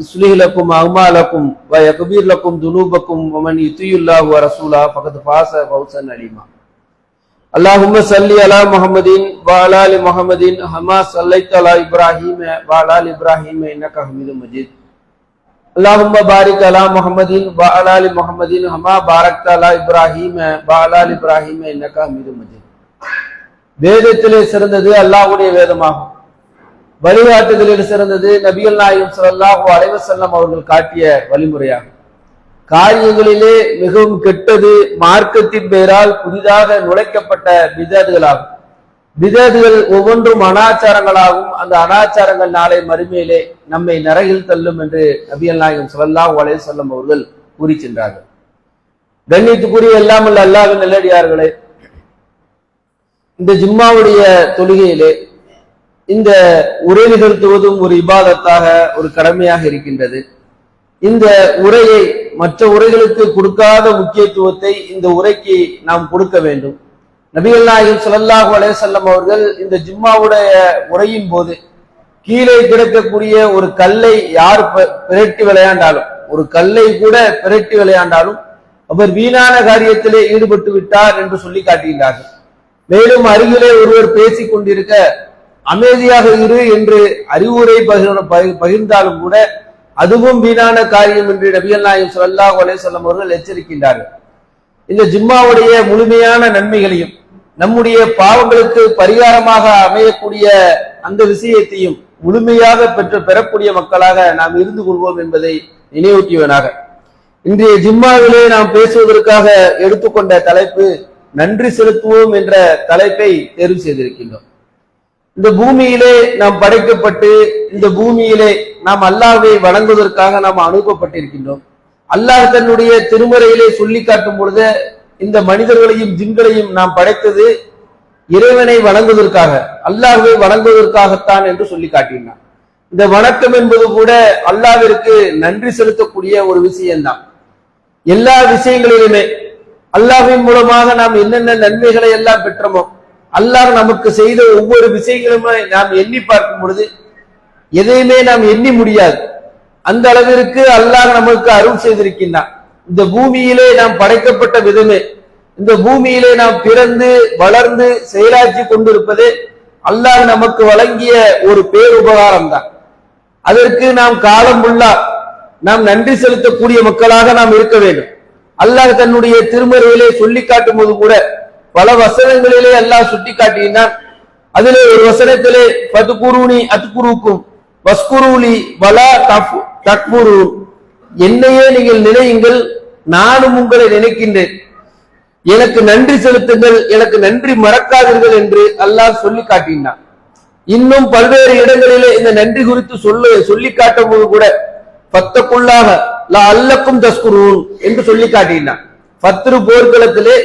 يصلح لكم أعمالكم ويغفر لكم ذنوبكم ومن يطيع الله ورسوله فقد فاز فوزا عليما اللهم صل على محمد وعلى ال محمد كما صليت على ابراهيم وعلى ال ابراهيم انك حميد مجيد اللهم بارك على محمد وعلى ال محمد كما باركت على ابراهيم وعلى ال ابراهيم انك حميد مجيد வேதத்திலே சிறந்தது அல்லாஹ்வுடைய வேதமாகும் வழிகாட்டுதலில் சிறந்தது நபிகள் நாயகம் ஸல்லல்லாஹு அலைஹி வஸல்லம் அவர்கள் காட்டிய வழிமுறையாகும். காரியங்களிலே மிகவும் கெட்டது மார்க்கத்தின் பெயரால் புதிதாக நுழைக்கப்பட்ட பிததுகளாகும் பிததுகள் ஒவ்வொன்றும் அனாச்சாரங்களாகும். அந்த அனாச்சாரங்கள் நாளை மறுமையிலே நம்மை நரகில் தள்ளும் என்று நபியல் நாயகம் ஸல்லல்லாஹு அலைஹி வஸல்லம் அவர்கள் கூறி சென்றார்கள். கண்ணியத்துக்குரிய எல்லாமல் அல்லாஹ்வின் நெல்லடியார்களே இந்த ஜும்மாவுடைய தொழுகையிலே இந்த உரை நிகழ்த்துவதும் ஒரு இபாதத்தாக ஒரு கடமையாக இருக்கின்றது. இந்த உரையை மற்ற உரைகளுக்கு கொடுக்காத முக்கியத்துவத்தை இந்த உரைக்கு நாம் கொடுக்க வேண்டும். நபிகள் நாயகம் ஸல்லல்லாஹு அலேசல்லம் அவர்கள் இந்த ஜும்மாவுடைய உரையின் போது கீழே கிடக்கக்கூடிய ஒரு கல்லை யார் ப- பிரட்டி விளையாண்டாலும் ஒரு கல்லை கூட பிரட்டி விளையாண்டாலும் அவர் வீணான காரியத்திலே ஈடுபட்டு விட்டார் என்று சொல்லி காட்டுகின்றார்கள் மேலும் அருகிலே ஒருவர் பேசிக் கொண்டிருக்க அமைதியாக இரு என்று அறிவுரை பகிர்- பகிர்- பகிர்ந்தாலும் கூட அதுவும் வீணான காரியம் என்று நபிகள் நாயம் சொல்லா அலைஹி சொல்லம் அவர்கள் எச்சரிக்கின்றார்கள். இந்த ஜிம்மாவுடைய முழுமையான நன்மைகளையும் நம்முடைய பாவங்களுக்கு பரிகாரமாக அமையக்கூடிய அந்த விஷயத்தையும் முழுமையாக பெற்று பெறக்கூடிய மக்களாக நாம் இருந்து கொள்வோம் என்பதை நினைவூட்டியவனாக. இன்றைய ஜிம்மாவிலே நாம் பேசுவதற்காக எடுத்துக்கொண்ட தலைப்பு நன்றி செலுத்துவோம் என்ற தலைப்பை தேர்வு செய்திருக்கின்றோம். இந்த பூமியிலே நாம் படைக்கப்பட்டு இந்த பூமியிலே நாம் அல்லாவை வணங்குவதற்காக நாம் அனுப்பப்பட்டிருக்கின்றோம். அல்லாஹ் தன்னுடைய திருமறையிலே சொல்லி காட்டும் பொழுது இந்த மனிதர்களையும் ஜின்களையும் நாம் படைத்தது இறைவனை வணங்குவதற்காக அல்லாஹ்வை வணங்குவதற்காகத்தான் என்று சொல்லி காட்டினான். இந்த வணக்கம் என்பது கூட அல்லாவிற்கு நன்றி செலுத்தக்கூடிய ஒரு விஷயம்தான். எல்லா விஷயங்களிலுமே அல்லாஹின் மூலமாக நாம் என்னென்ன நன்மைகளை எல்லாம் பெற்றோமோ அல்லாஹ் நமக்கு செய்த ஒவ்வொரு விஷயங்களுமே நாம் எண்ணி பார்க்கும் பொழுது எதையுமே நாம் எண்ணி முடியாது. அந்த அளவிற்கு அல்லாஹ் நமக்கு அருள் செய்திருக்கின்றான். இந்த பூமியிலே நாம் படைக்கப்பட்ட விதமே இந்த பூமியிலே நாம் பிறந்து வளர்ந்து செயலாற்றி கொண்டிருப்பதே அல்லாஹ் நமக்கு வழங்கிய ஒரு பேருபகாரம் தான். அதற்கு நாம் காலம் உள்ளா நாம் நன்றி செலுத்தக்கூடிய மக்களாக நாம் இருக்க வேண்டும். அல்லாஹ் தன்னுடைய திருமறையிலே சொல்லி காட்டும் போது கூட பல வசனங்களிலே அல்லாஹ் சுட்டி காட்டினான் அதிலே ஒரு வசனத்திலே பதுகுருணி அத்குருக்கும் வஸ்குருலி வலா தஃப் தக்புரு என்னையே நீங்கள் நினையுங்கள் நானும் உங்களை நினைக்கின்றேன். எனக்கு நன்றி செலுத்துங்கள் எனக்கு நன்றி மறக்காதீர்கள் என்று அல்லாஹ் சொல்லி காட்டினான் இன்னும் பல்வேறு இடங்களிலே இந்த நன்றி குறித்து சொல்ல சொல்லி காட்டும் போது கூட பத்தக்குள்ளாக அல்லக்கும் தஸ்குருன் என்று சொல்லி காட்டினான் பத்ரு போர்க்களத்திலே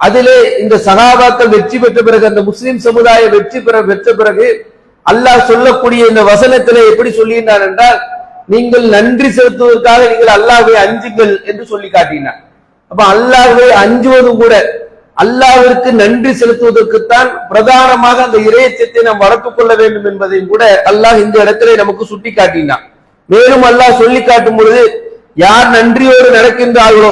அதிலே இந்த சகாபாக்கள் வெற்றி பெற்ற பிறகு அந்த முஸ்லிம் சமுதாய வெற்றி பெற பெற்ற பிறகு அல்லாஹ் சொல்லக்கூடிய இந்த வசனத்திலே எப்படி சொல்லியிருந்தார் என்றால் நீங்கள் நன்றி செலுத்துவதற்காக நீங்கள் அல்லாஹை அஞ்சுங்கள் என்று சொல்லி காட்டினார். அப்ப அல்லாஹை அஞ்சுவதும் கூட அல்லாவிற்கு நன்றி செலுத்துவதற்குத்தான் பிரதானமாக அந்த இறையச்சத்தை நாம் வளர்த்துக் கொள்ள வேண்டும் என்பதையும் கூட அல்லாஹ் இந்த இடத்திலே நமக்கு சுட்டி காட்டினான் மேலும் அல்லாஹ் சொல்லி காட்டும் பொழுது யார் நன்றியோடு நடக்கின்றார்களோ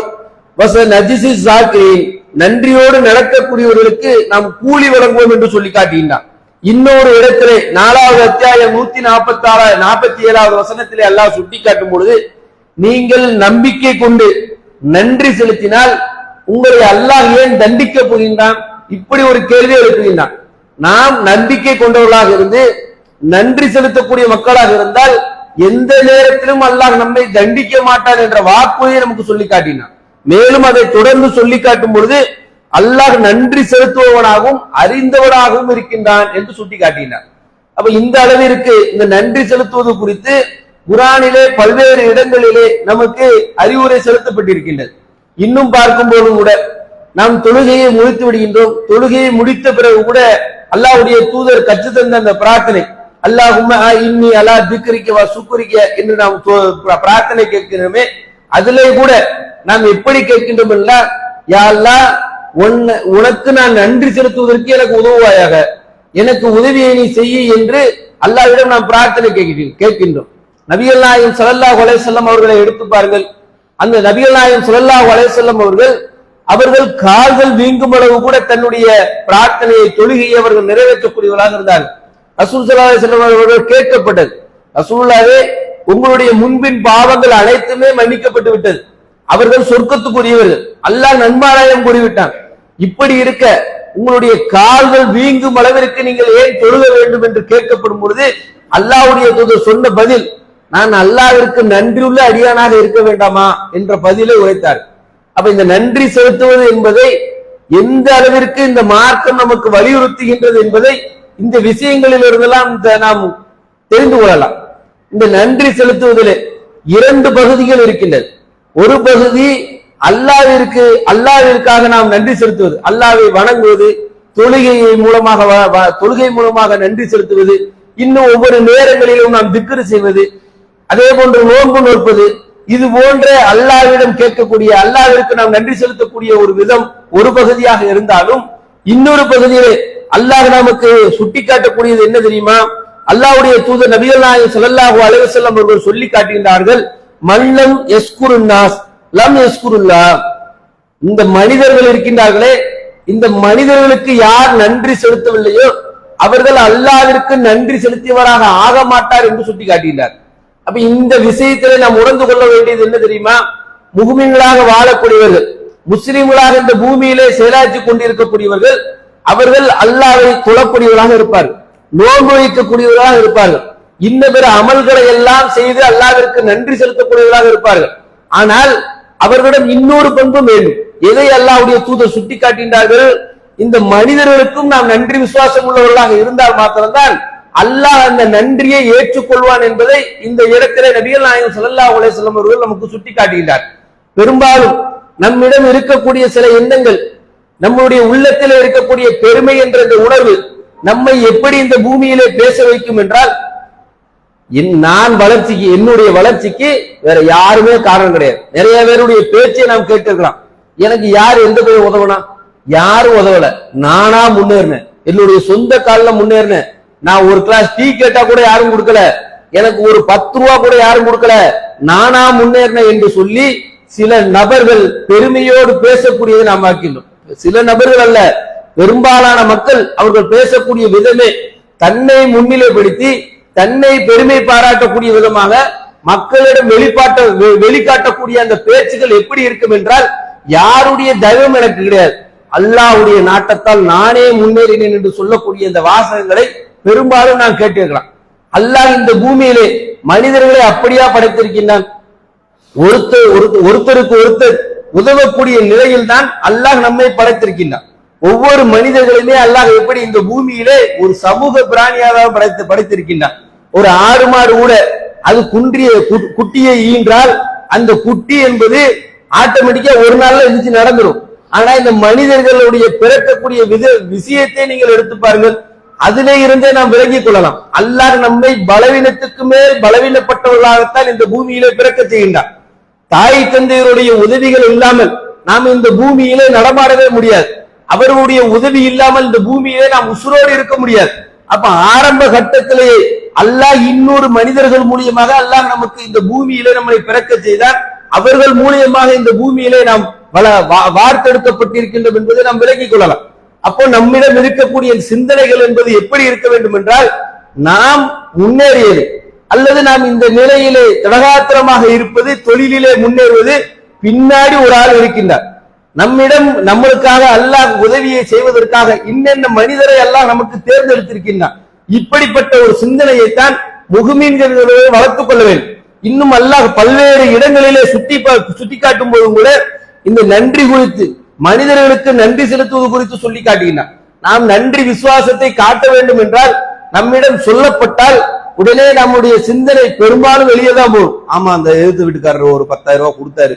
வச நஜிசி சாக்கிரின். நன்றியோடு நடக்கக்கூடியவர்களுக்கு நாம் கூலி வழங்குவோம் என்று சொல்லி காட்டுகின்றான் இன்னொரு இடத்திலே நாலாவது அத்தியாயம் நூத்தி நாற்பத்தி ஆறு நாற்பத்தி ஏழாவது வசனத்திலே அல்லாஹ் சுட்டி காட்டும் பொழுது நீங்கள் நம்பிக்கை கொண்டு நன்றி செலுத்தினால் உங்களை அல்லாஹ் ஏன் தண்டிக்க போகின்றான்? இப்படி ஒரு கேள்வி எழுப்புகின்றான். நாம் நம்பிக்கை கொண்டவர்களாக இருந்து நன்றி செலுத்தக்கூடிய மக்களாக இருந்தால் எந்த நேரத்திலும் அல்லாஹ் நம்மை தண்டிக்க மாட்டான் என்ற வாக்குறுதியை நமக்கு சொல்லி காட்டினான் மேலும் அதை தொடர்ந்து சொல்லி காட்டும் பொழுது அல்லாஹ் நன்றி செலுத்துபவனாகவும் அறிந்தவனாகவும் இருக்கின்றான் என்று சுட்டி காட்டினார் அப்ப இந்த அளவிற்கு இந்த நன்றி செலுத்துவது குறித்து குரானிலே பல்வேறு இடங்களிலே நமக்கு அறிவுரை செலுத்தப்பட்டிருக்கின்றது. இன்னும் பார்க்கும்போது கூட நாம் தொழுகையை முடித்து விடுகின்றோம். தொழுகையை முடித்த பிறகு கூட அல்லாஹ்வுடைய தூதர் கற்று தந்த அந்த பிரார்த்தனை அல்லாஹும்ம இன்னி அல்லா திக்ரிக்க வா சுக்குரிக்க என்று நாம் பிரார்த்தனை கேட்கிறோமே அதிலே கூட நாம் எப்படி கேட்கின்றோம் என்றால் யா உன்னை- உனக்கு நான் நன்றி செலுத்துவதற்கு எனக்கு உதவுவாயாக. எனக்கு உதவியை நீ செய்ய என்று அல்லாஹ்விடம் நாம் பிரார்த்தனை கேட்கிறேன் கேட்கின்றோம். நபிகள் நாயம் சலல்லா அலைஹி வஸல்லம் அவர்களை எடுத்து பாருங்கள். அந்த நபிகள் நாயம் சலல்லா அலைஹி வஸல்லம் அவர்கள் அவர்கள் கால்கள் வீங்கும் அளவு கூட தன்னுடைய பிரார்த்தனையை தொழுகையை அவர்கள் நிறைவேற்றக்கூடியவர்களாக இருந்தார்கள். ரசூல் ஸல்லல்லாஹு செல்லம் அவர்கள் கேட்கப்பட்டது. ரசூலுல்லாவே உங்களுடைய முன்பின் பாவங்கள் அனைத்துமே மன்னிக்கப்பட்டு விட்டது. அவர்கள் சொர்க்கத்துக்குரியவர்கள். அல்லாஹ் நன்மாராயம் கூறிவிட்டான். இப்படி இருக்க உங்களுடைய கால்கள் வீங்கும் அளவிற்கு நீங்கள் ஏன் தொழுக வேண்டும் என்று கேட்கப்படும் பொழுது அல்லாஹ்வுடைய தூதர் சொன்ன பதில் நான் அல்லாவிற்கு நன்றியுள்ள அடியானாக இருக்க வேண்டாமா என்ற பதிலை உரைத்தார். அப்ப இந்த நன்றி செலுத்துவது என்பதை எந்த அளவிற்கு இந்த மார்க்கம் நமக்கு வலியுறுத்துகின்றது என்பதை இந்த விஷயங்களில் இருந்தெல்லாம் நாம் தெரிந்து கொள்ளலாம். இந்த நன்றி செலுத்துவதில் இரண்டு பகுதிகள் இருக்கின்றது. ஒரு பகுதி அல்லாவிற்கு அல்லாவிற்காக நாம் நன்றி செலுத்துவது அல்லாவை வணங்குவது தொழுகையை மூலமாக வ- வ- தொழுகை மூலமாக நன்றி செலுத்துவது இன்னும் ஒவ்வொரு நேரங்களிலும் நாம் திக்ரு செய்வது அதே போன்று நோன்பு நோற்பது இது போன்ற அல்லாவிடம் கேட்கக்கூடிய அல்லாவிற்கு நாம் நன்றி செலுத்தக்கூடிய ஒரு விதம் ஒரு பகுதியாக இருந்தாலும் இன்னொரு பகுதியிலே அல்லாஹ் நமக்கு சுட்டிக்காட்டக்கூடியது என்ன தெரியுமா? அல்லாஹ்வுடைய தூதர் நபிகள் நாயகம் ஸல்லல்லாஹு அலைஹி செல்லம் அவர்கள் சொல்லி காட்டுகின்றார்கள் மல்லம் எஸ்குருநாஸ் லம் எஸ்குருல்லா இந்த மனிதர்கள் இருக்கின்றார்களே இந்த மனிதர்களுக்கு யார் நன்றி செலுத்தவில்லையோ அவர்கள் அல்லாவிற்கு நன்றி செலுத்தியவராக ஆக மாட்டார் என்று சுட்டி காட்டினார் அப்ப இந்த விஷயத்திலே நாம் உணர்ந்து கொள்ள வேண்டியது என்ன தெரியுமா? முகமின்களாக வாழக்கூடியவர்கள் முஸ்லிம்களாக இந்த பூமியிலே செயலாற்றி கொண்டிருக்கக்கூடியவர்கள் அவர்கள் அல்லாவை தொழக்கூடியவர்களாக இருப்பார்கள் நோன்பு வைக்கக்கூடியவர்களாக இருப்பார்கள். இன்ன பிற அமல்களை எல்லாம் செய்து அல்லாவிற்கு நன்றி செலுத்தக்கூடியவர்களாக இருப்பார்கள். ஆனால் அவர்களிடம் இன்னொரு பண்பும் வேண்டும். எதை அல்லாவுடைய தூதர் சுட்டி காட்டினார்கள் இந்த மனிதர்களுக்கும் நாம் நன்றி விசுவாசம் உள்ளவர்களாக இருந்தால் மாத்திரம்தான் அல்லாஹ் அந்த நன்றியை ஏற்றுக்கொள்வான் என்பதை இந்த இடத்திலே நபிகள் நாயகம் சல்லா உலக செல்லம் அவர்கள் நமக்கு சுட்டி காட்டுகின்றார் பெரும்பாலும் நம்மிடம் இருக்கக்கூடிய சில எண்ணங்கள் நம்முடைய உள்ளத்தில் இருக்கக்கூடிய பெருமை என்ற இந்த உணர்வு நம்மை எப்படி இந்த பூமியிலே பேச வைக்கும் என்றால் நான் வளர்ச்சிக்கு என்னுடைய வளர்ச்சிக்கு வேற யாருமே காரணம் கிடையாது. நிறைய பேருடைய பேச்சை நாம் கேட்டிருக்கலாம். எனக்கு யார் எந்த போய் உதவனா? யாரும் உதவல. நானா முன்னேறினேன். என்னுடைய சொந்த கால்ல முன்னேறினேன். நான் ஒரு கிளாஸ் டீ கேட்டா கூட யாரும் கொடுக்கல. எனக்கு ஒரு பத்து ரூபா கூட யாரும் கொடுக்கல. நானா முன்னேறினேன் என்று சொல்லி சில நபர்கள் பெருமையோடு பேசக்கூடியதை நாம் ஆக்கினோம். சில நபர்கள் அல்ல பெரும்பாலான மக்கள் அவர்கள் பேசக்கூடிய விதமே தன்னை முன்னிலைப்படுத்தி தன்னை பெருமை பாராட்டக்கூடிய விதமாக மக்களிடம் வெளிப்பாட்ட வெ- வெளிக்காட்டக்கூடிய அந்த பேச்சுகள் எப்படி இருக்கும் என்றால் யாருடைய தெய்வம் எனக்கு கிடையாது. அல்லாஹ்வுடைய நாட்டத்தால் நானே முன்னேறினேன் என்று சொல்லக்கூடிய இந்த வாசகங்களை பெரும்பாலும் நான் கேட்டிருக்கலாம். அல்லாஹ் இந்த பூமியிலே மனிதர்களை அப்படியா படைத்திருக்கின்றான்? ஒருத்தர் ஒருத்தருக்கு ஒருத்தர் உதவக்கூடிய நிலையில் தான் அல்லாஹ் நம்மை படைத்திருக்கின்றான். ஒவ்வொரு மனிதர்களுமே அல்லாஹ் எப்படி இந்த பூமியிலே ஒரு சமூக பிராணியாக படைத்து படைத்திருக்கின்றான்? ஒரு ஆறு மாடு கூட அது குன்றிய குட்டியை ஈன்றால் அந்த குட்டி என்பது ஆட்டோமேட்டிக்கா ஒரு நாள்ல எந்திரிச்சு நடந்துரும். ஆனா இந்த மனிதர்களுடைய பிறக்கக்கூடிய வித விஷயத்தை நீங்கள் எடுத்து பாருங்கள். அதிலே இருந்தே நாம் விலகிக் கொள்ளலாம். அல்லாஹ் நம்மை பலவீனத்துக்கு மேல் பலவீனப்பட்டவர்களாகத்தான் இந்த பூமியிலே பிறக்க செய்கின்றார் தாய் தந்தையருடைய உதவிகள் இல்லாமல் நாம் இந்த பூமியிலே நடமாடவே முடியாது. அவர்களுடைய உதவி இல்லாமல் இந்த பூமியிலே நாம் உசுரோடு இருக்க முடியாது. அப்ப ஆரம்ப கட்டத்திலேயே அல்லாஹ் இன்னொரு மனிதர்கள் மூலியமாக அல்லாஹ் நமக்கு இந்த பூமியிலே நம்மளை பிறக்க செய்தார். அவர்கள் மூலியமாக இந்த பூமியிலே நாம் வள வார்த்தெடுக்கப்பட்டிருக்கின்றோம் என்பதை நாம் விலகிக் கொள்ளலாம். அப்போ நம்மிடம் இருக்கக்கூடிய சிந்தனைகள் என்பது எப்படி இருக்க வேண்டும் என்றால் நாம் முன்னேறியது அல்லது நாம் இந்த நிலையிலே தடகாத்திரமாக இருப்பது தொழிலிலே முன்னேறுவது பின்னாடி ஒரு ஆள் இருக்கின்றார். நம்மிடம் நம்மளுக்காக அல்லாஹ் உதவியை செய்வதற்காக இன்னென்ன மனிதரை எல்லாம் நமக்கு தேர்ந்தெடுத்திருக்கின்றான். இப்படிப்பட்ட ஒரு சிந்தனையைத்தான் முகமீன்களை வளர்த்துக் கொள்ள வேண்டும். இன்னும் அல்லாஹ் பல்வேறு இடங்களிலே சுட்டி சுட்டி காட்டும் போதும் கூட இந்த நன்றி குறித்து மனிதர்களுக்கு நன்றி செலுத்துவது குறித்து சொல்லி காட்டுகின்றான். நாம் நன்றி விசுவாசத்தை காட்ட வேண்டும் என்றால் நம்மிடம் சொல்லப்பட்டால் உடனே நம்முடைய சிந்தனை பெரும்பாலும் வெளியே தான் போகும். ஆமா அந்த எழுத்து வீட்டுக்காரர் ஒரு பத்தாயிரம் ரூபாய் கொடுத்தாரு.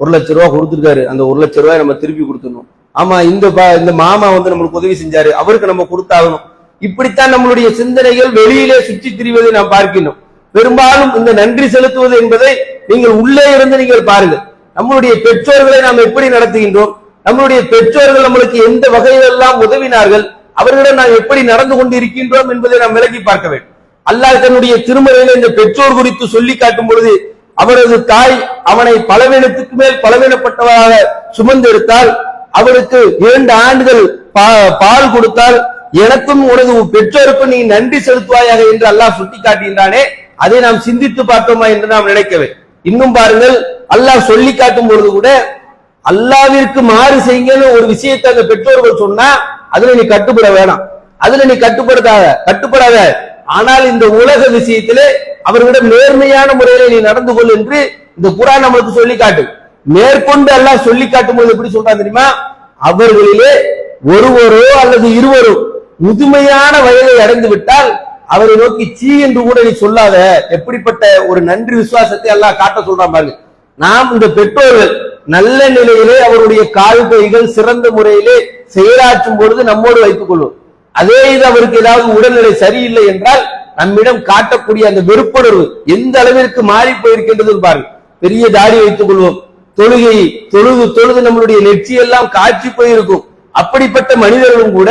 ஒரு லட்ச ரூபா கொடுத்துருக்காரு. அந்த ஒரு லட்ச ரூபாய் நம்ம திருப்பி கொடுத்துடணும். ஆமா இந்த இந்த மாமா வந்து நம்மளுக்கு உதவி செஞ்சாரு. அவருக்கு நம்ம கொடுத்தாகணும். இப்படித்தான் நம்மளுடைய சிந்தனைகள் வெளியிலே சுற்றி திரிவதை நாம் பார்க்கணும் பெரும்பாலும் இந்த நன்றி செலுத்துவது என்பதை நீங்கள் உள்ளே இருந்து நீங்கள் பாருங்கள். நம்மளுடைய பெற்றோர்களை நாம் எப்படி நடத்துகின்றோம்? நம்மளுடைய பெற்றோர்கள் நம்மளுக்கு எந்த வகையிலெல்லாம் உதவினார்கள்? அவர்களிடம் நாம் எப்படி நடந்து கொண்டு இருக்கின்றோம் என்பதை நாம் விலகி பார்க்க வேண்டும். அல்லாஹ் தன்னுடைய திருமறையில இந்த பெற்றோர் குறித்து சொல்லி காட்டும் பொழுது அவரது தாய் அவனை பலவீனத்துக்கு மேல் பலவீனப்பட்டவராக சுமந்தெடுத்தால் அவருக்கு இரண்டு ஆண்டுகள் பா- பால் கொடுத்தால் எனக்கும் உனது பெற்றோருக்கும் நீ நன்றி செலுத்துவாயாக என்று அல்லாஹ் சுட்டி காட்டுகின்றானே அதை நாம் சிந்தித்து பார்த்தோமா என்று நாம் நினைக்கவே. இன்னும் பாருங்கள் அல்லாஹ் சொல்லி காட்டும் பொழுது கூட அல்லாவிற்கு மாறு செய்யுங்கன்னு ஒரு விஷயத்தை அந்த பெற்றோர்கள் சொன்னா அதுல நீ கட்டுப்பட வேணாம். அதுல நீ கட்டுப்படுத்தாத கட்டுப்படாத. ஆனால் இந்த உலக விஷயத்திலே அவர்களிடம் நேர்மையான முறையில நீ நடந்து கொள் என்று இந்த குரான் நம்மளுக்கு சொல்லி காட்டு மேற்கொண்டு எல்லாம் சொல்லி காட்டும் போது எப்படி சொல்றான் தெரியுமா? அவர்களிலே ஒருவரோ அல்லது இருவரோ முதுமையான வயதை அடைந்து விட்டால் அவரை நோக்கி சீ என்று கூட நீ சொல்லாத. எப்படிப்பட்ட ஒரு நன்றி விசுவாசத்தை எல்லாம் காட்ட சொல்றான் பாருங்க. நாம் இந்த பெற்றோர்கள் நல்ல நிலையிலே அவருடைய கால் கைகள் சிறந்த முறையிலே செயலாற்றும் பொழுது நம்மோடு வைத்துக் கொள்வோம். அதே இது அவருக்கு ஏதாவது உடல்நிலை சரியில்லை என்றால் நம்மிடம் காட்டக்கூடிய அந்த வெறுப்புணர்வு எந்த அளவிற்கு மாறி போயிருக்கின்றது பாருங்க பெரிய தாடி வைத்துக் கொள்வோம். தொழுகை தொழுது தொழுது நம்மளுடைய நெற்றியெல்லாம் காட்சி போயிருக்கும். அப்படிப்பட்ட மனிதர்களும் கூட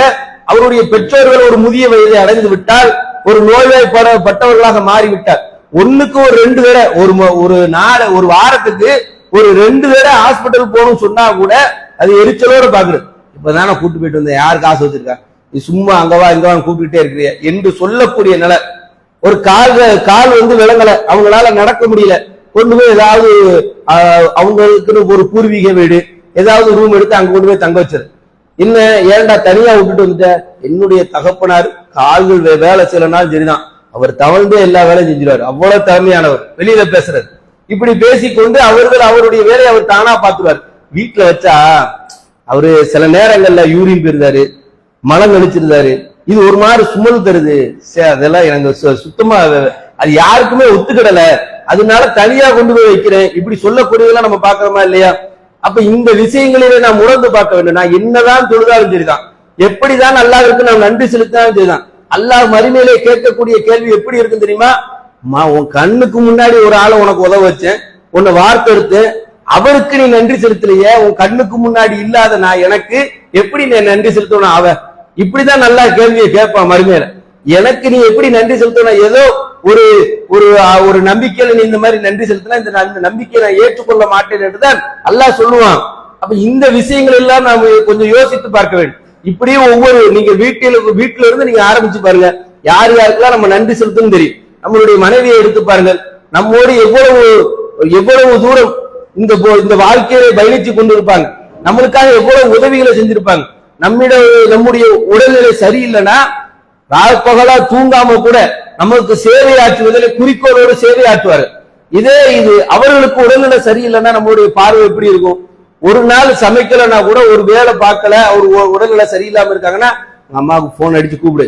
அவருடைய பெற்றோர்கள் ஒரு முதிய வயதை அடைந்து விட்டால் ஒரு நோய்வாய்ப்பட்டவர்களாக மாறிவிட்டார். ஒண்ணுக்கு ஒரு ரெண்டு தடவை ஒரு ஒரு நாள் ஒரு வாரத்துக்கு ஒரு ரெண்டு தடவை ஹாஸ்பிட்டல் போகணும்னு சொன்னா கூட அது எரிச்சலோட பாக்குறது இப்பதானே கூட்டு போயிட்டு வந்தேன். யார் காசு வச்சிருக்கா? நீ சும்மா அங்கவா இங்கவா கூப்பிட்டுட்டே இருக்கிறிய. என்று சொல்லக்கூடிய நிலை ஒரு கால் கால் வந்து விளங்கல. அவங்களால நடக்க முடியல. கொண்டு போய் ஏதாவது அவங்களுக்குன்னு ஒரு பூர்வீக வீடு ஏதாவது ரூம் எடுத்து அங்க கொண்டு போய் தங்க வச்சிரு என்ன ஏன்டா தனியா விட்டுட்டு வந்துட்ட? என்னுடைய தகப்பனார் கால்கள் வே- வேலை செய்யலனாலும் சரிதான். அவர் தவழ்ந்தே எல்லா வேலையும் செஞ்சிருவாரு. அவ்வளவு திறமையானவர். வெளியில பேசுறாரு. இப்படி பேசிக்கொண்டு அவர்கள் அவருடைய வேலையை அவர் தானா பாத்துருவார் வீட்டுல வச்சா அவரு சில நேரங்கள்ல யூரின் போயிருந்தாரு மலம் கழிச்சிருந்தாரு இது ஒரு மாதிரி சுமல் தருது. அதெல்லாம் எனக்கு சு- சுத்தமா அது- யாருக்குமே ஒத்துக்கிடல. அதனால தனியா கொண்டு போய் வைக்கிறேன். இப்படி சொல்லக்கூடியதெல்லாம் நம்ம பாக்குறோமா இல்லையா? அப்ப இந்த விஷயங்களிலே நாம் உணர்ந்து பார்க்க வேண்டும். நான் என்னதான் தொழுதாலும் சரிதான். எப்படிதான் அல்லாஹ்விற்கு நாம் நன்றி செலுத்தினாலும் சரிதான். அல்லாஹ் மறுமையிலே கேட்கக்கூடிய கேள்வி எப்படி இருக்குன்னு தெரியுமா? மா, உன் கண்ணுக்கு முன்னாடி ஒரு ஆளை உனக்கு உதவ வச்சேன். உன்னை வார்த்தெடுத்து அவருக்கு நீ நன்றி செலுத்தலையே. உன் கண்ணுக்கு முன்னாடி இல்லாத நான் எனக்கு எப்படி நீ நன்றி செலுத்தணும்? அவ இப்படிதான் நல்லா கேள்வியை கேட்பான் மறுமையில எனக்கு நீ எப்படி நன்றி செலுத்தணும் ஏதோ ஒரு ஒரு ஒரு நம்பிக்கையில நீ இந்த மாதிரி நன்றி செலுத்தினா இந்த ந- நம்பிக்கையை நான் ஏற்றுக்கொள்ள மாட்டேன் என்றுதான் அல்லாஹ் சொல்லுவான். அப்ப இந்த விஷயங்கள் எல்லாம் நாம கொஞ்சம் யோசித்து பார்க்க வேண்டும். இப்படியே ஒவ்வொரு நீங்க வீட்டில வீட்டுல இருந்து நீங்க ஆரம்பிச்சு பாருங்க. யார் யாருக்கெல்லாம் நம்ம நன்றி செலுத்தணும் தெரியும். நம்மளுடைய மனைவியை எடுத்து பாருங்கள். நம்மோடு எவ்வளவு எவ்வளவு தூரம் இந்த இந்த வாழ்க்கையை பயணிச்சு கொண்டிருப்பாங்க. நம்மளுக்காக எவ்வளவு உதவிகளை செஞ்சிருப்பாங்க. நம்மிடம் நம்முடைய உடல்நிலை சரியில்லைன்னா பகலா தூங்காம கூட நமக்கு சேவை ஆற்றுவதில் குறிக்கோளோடு சேவை ஆற்றுவாரு இதே இது அவர்களுக்கு உடல்நிலை சரியில்லைன்னா நம்மளுடைய பார்வை எப்படி இருக்கும்? ஒரு நாள் சமைக்கலைன்னா கூட ஒரு வேலை பார்க்கல அவர் உடல்நிலை சரியில்லாம இருக்காங்கன்னா உங்க அம்மாவுக்கு போன் அடிச்சு கூப்பிடு.